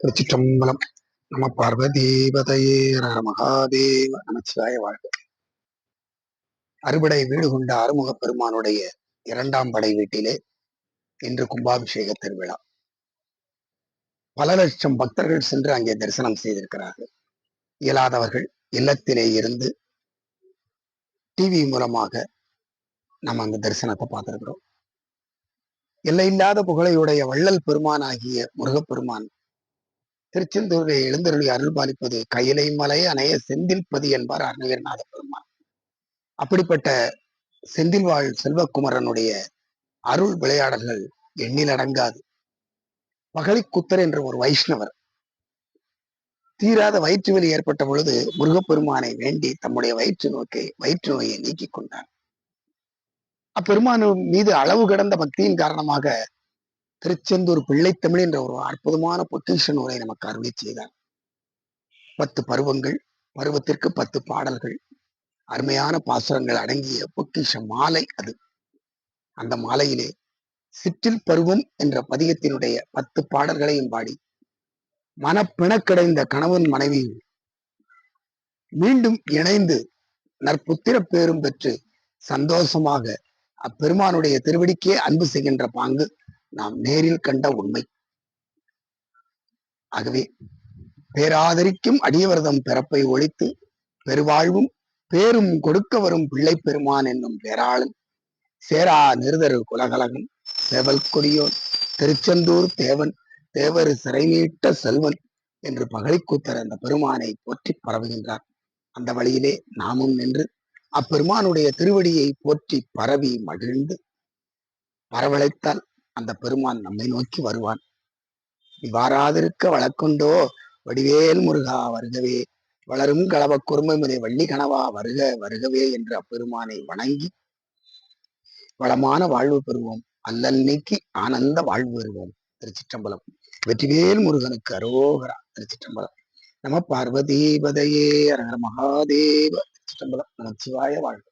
திருச்சிற்றம்பலம். நம பார்வதீபதையே மகாதேவ. நமச்சிவாய வாழ்க. அறுபடை வீடு கொண்ட அறுமுக பெருமானுடைய இரண்டாம் படை வீட்டிலே இன்று கும்பாபிஷேக திருவிழா. பல லட்சம் பக்தர்கள் சென்று அங்கே தரிசனம் செய்திருக்கிறார்கள். இயலாதவர்கள் இல்லத்திலே இருந்து டிவி மூலமாக நம்ம அந்த தரிசனத்தை பார்த்திருக்கிறோம். எல்லையில்லாத புகழையுடைய வள்ளல் பெருமான் ஆகிய முருகப்பெருமான் திருச்செந்தூரை எழுந்தருளி அருள் பாலிப்பது கையிலை மலை அணைய செந்தில்பதி என்பார் அருணகிரிநாத பெருமான் அப்படிப்பட்ட செந்தில்வாழ் செல்வக்குமரனுடைய அருள் விளையாடல்கள் எண்ணில் அடங்காது. பகலிக்குத்தர் என்ற ஒரு வைஷ்ணவர். தீராத வயிற்று வலி ஏற்பட்ட பொழுது முருகப்பெருமானை வேண்டி தம்முடைய வயிற்று நோக்கை வயிற்று நோயை நீக்கிக் கொண்டார். அப்பெருமான் மீது அளவு கடந்த பக்தியின் காரணமாக திருச்செந்தூர் பிள்ளைத்தமிழ் என்ற ஒரு அற்புதமான பொக்கிஷ உரை நமக்கு அருளி செய்தார். பத்து பருவங்கள் பருவத்திற்கு பத்து பாடல்கள் அருமையான பாசுரங்கள் அடங்கிய பொக்கிஷ மாலை அது. அந்த மாலையிலே சிற்றில் பருவம் என்ற பதிகத்தினுடைய பத்து பாடல்களையும் பாடி மனப்பிணக்கடைந்த கணவன் மனைவி மீண்டும் இணைந்து நற்புத்திர பேரும் பெற்று சந்தோஷமாக அப்பெருமானுடைய திருவடிக்கே அன்பு செய்கின்ற பாங்கு நாம் நேரில் கண்ட உண்மை. ஆகவே பேராதரிக்கும் அடியவர்தம் பிறப்பை ஒழித்து பெருவாழ்வும் பேரும் கொடுக்க வரும் பிள்ளை பெருமான் என்னும் பேராளன் சேரா நிருதரு குலகலகன் சேவல் கொடியோன் திருச்செந்தூர் தேவன் தேவரு சிறை நீட்ட செல்வன் என்று பகழிக்கூத்தர் அந்த பெருமானை போற்றி பரவுகின்றார். அந்த வழியிலே நாமும் நின்று அப்பெருமானுடைய திருவடியை போற்றி பரவி மகிழ்ந்து பரவழைத்தால் அந்த பெருமான் நம்மை நோக்கி வருவான். இவ்வாறாதிருக்க வழக்குண்டோ? வடிவேல் முருகா வருகவே. வளரும் களவ குறும்பை வள்ளி கனவா வருக வருகவே என்று அப்பெருமானை வணங்கி வளமான வாழ்வு பெறுவோம். அல்லல் நீக்கி ஆனந்த வாழ்வு பெறுவோம். திருச்சிற்றம்பலம். வெற்றிவேல் முருகனுக்கு அரோகரா. திருச்சிற்றம்பலம். நம பார்வதீபதையே. அரகர மகாதேவ. திருச்சிற்றம்பலம். நமச்சிவாய வாழ்வு